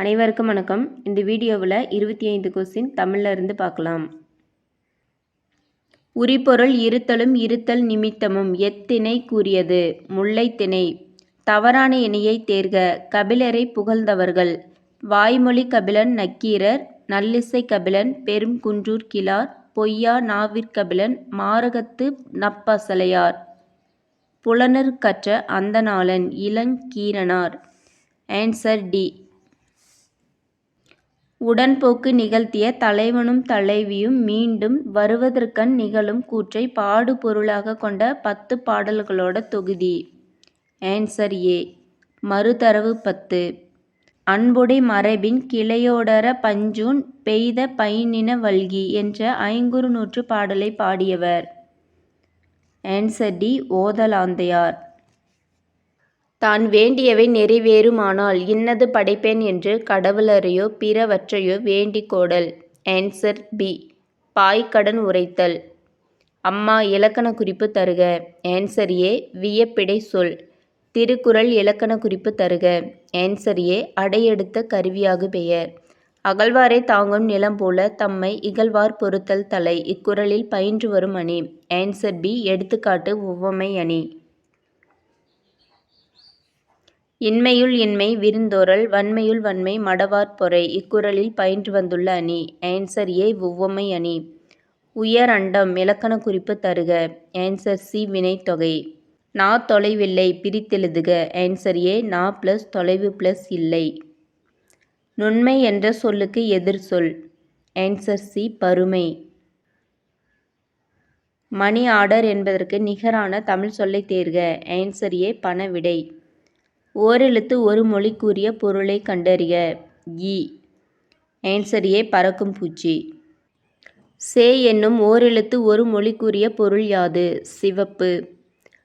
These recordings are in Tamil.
அனைவருக்கும் வணக்கம். இந்த வீடியோவில் இருபத்தி ஐந்து கொஸ்டின் தமிழில் இருந்து பார்க்கலாம். உரிபொருள் இருத்தலும் இருத்தல் நிமித்தமும் எத்திணை கூறியது? முல்லைத்திணை. தவறான இணையை தேர்க. கபிலரை புகழ்ந்தவர்கள். வாய்மொழி கபிலன் நக்கீரர் நல்லிசை கபிலன் பெரும் குன்றூர் கிளார் பொய்யா நாவிற்கபிலன் மாரகத்து நப்பசலையார். புலனர் கற்ற அந்தநாளன் இளங்கீரனார். ஆன்சர் டி உடன்போக்கு நிகழ்த்திய தலைவனும் தலைவியும் மீண்டும் வருவதற்கண் நிகழும் கூற்றை பாடுபொருளாகக் கொண்ட பத்து பாடல்களோட தொகுதி. Answer A. மறுதரவு பத்து. அன்புடை மரபின் கிளையோடர பஞ்சூன் பெய்த பைந்நின வல்கி என்ற ஐங்குறுநூற்று பாடலை பாடியவர். Answer D. ஓதலாந்தையார். தான் வேண்டியவை நிறைவேறுமானால் இன்னது படைப்பேன் என்று கடவுளரையோ பிறவற்றையோ வேண்டிக் கோடல். Answer B. பாய்க்கடன் உரைத்தல். அம்மா இலக்கண குறிப்பு தருக. Answer A. வியப்பிடை சொல். திருக்குறள் இலக்கண குறிப்பு தருக. Answer A. அடையெடுத்த கருவியாகு பெயர். அகழ்வாரைத் தாங்கும் நிலம் போல தம்மை இகழ்வார் பொறுத்தல் தலை. இக்குறளில் பயின்று வரும் அணி. Answer B. எடுத்துக்காட்டு உவமை அணி. இன்மையுள் இன்மை விருந்தோறல் வன்மையுள் வன்மை மடவார் பொறை இக்குறளில் பயின்று வந்துள்ள அணி. Answer A. ஒவ்வுவமை அணி. உயர் அண்டம் இலக்கண குறிப்பு தருக. Answer C. வினைத்தொகை. நா தொலைவில்லை பிரித்தெழுதுக. Answer A. நா பிளஸ் தொலைவு பிளஸ் இல்லை. நுண்மை என்ற சொல்லுக்கு எதிர்ச்சொல். Answer C. பருமை. மணி ஆர்டர் என்பதற்கு நிகரான தமிழ் சொல்லை தேர்க. Answer A. பணவிடை. ஓரெழுத்து ஒரு மொழிக்குரிய பொருளைக் கண்டறிக. இ. Answer A. பறக்கும் பூச்சி. சே என்னும் ஓரெழுத்து ஒரு மொழிக்குரிய பொருள் யாது? சிவப்பு.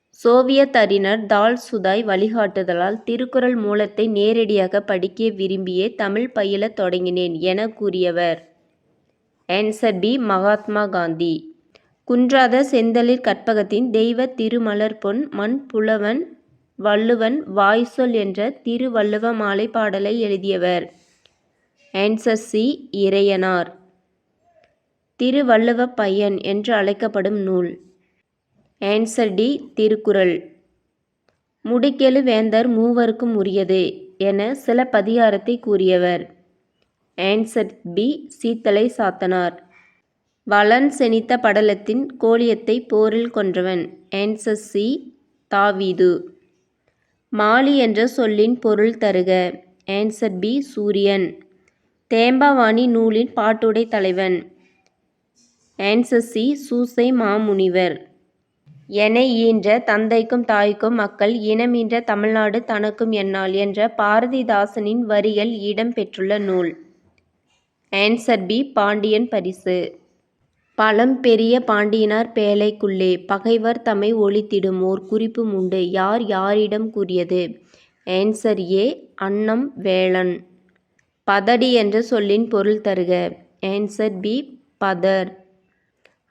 சோவியத் அறிஞர் தால் சுதாய் வழிகாட்டுதலால் திருக்குறள் மூலத்தை நேரடியாக படிக்க விரும்பியே தமிழ் பயிலத் தொடங்கினேன் எனக் கூறியவர். Answer B. மகாத்மா காந்தி. குன்றாத செந்தளிர் கற்பகத்தின் தெய்வத் திருமலர்ப்பொன் மண் புலவன் வள்ளுவன் வாய்சொல் என்ற திருவள்ளுவ மாலை பாடலை எழுதியவர். Answer C. இறையனார். திருவள்ளுவப் பையன் என்று அழைக்கப்படும் நூல். Answer D. திருக்குறள். முடிக்கெழு வேந்தர் மூவருக்கும் உரியது என சில பதிகாரத்தை கூறியவர். Answer B. சீத்தலை சாத்தனார். வளன் செனித்த படலத்தின் கோலியத்தைப் போரில் கொன்றவன். Answer C. தாவீது. மாலி என்ற சொல்லின் பொருள் தருக. Answer B. சூரியன். தேம்பாவாணி நூலின் பாட்டுடை தலைவன். Answer C. சூசை மாமுனிவர். என ஈன்ற தந்தைக்கும் தாய்க்கும் மக்கள் இனமீன்ற தமிழ்நாடு தனக்கும் என்னால் என்ற பாரதிதாசனின் வரிகள் இடம் பெற்றுள்ள நூல். Answer B. பாண்டியன் பரிசு. பழம் பெரிய பாண்டியனார் பேழைக்குள்ளே பகைவர் தம்மை ஒழித்திடும் ஓர் குறிப்பும் உண்டு யார் யாரிடம் கூறியது? Answer A. அன்னம் வேளன். பதடி என்ற சொல்லின் பொருள் தருக. Answer B. பதர்.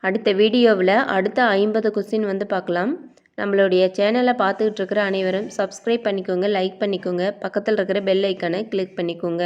அடுத்த வீடியோவில் அடுத்த ஐம்பது கொஸ்டின் வந்து பார்க்கலாம். நம்மளுடைய சேனலை பார்த்துக்கிட்டு இருக்கிற அனைவரும் சப்ஸ்கிரைப் பண்ணிக்கோங்க லைக் பண்ணிக்கோங்க பக்கத்தில் இருக்கிற பெல் ஐக்கானை கிளிக் பண்ணிக்கோங்க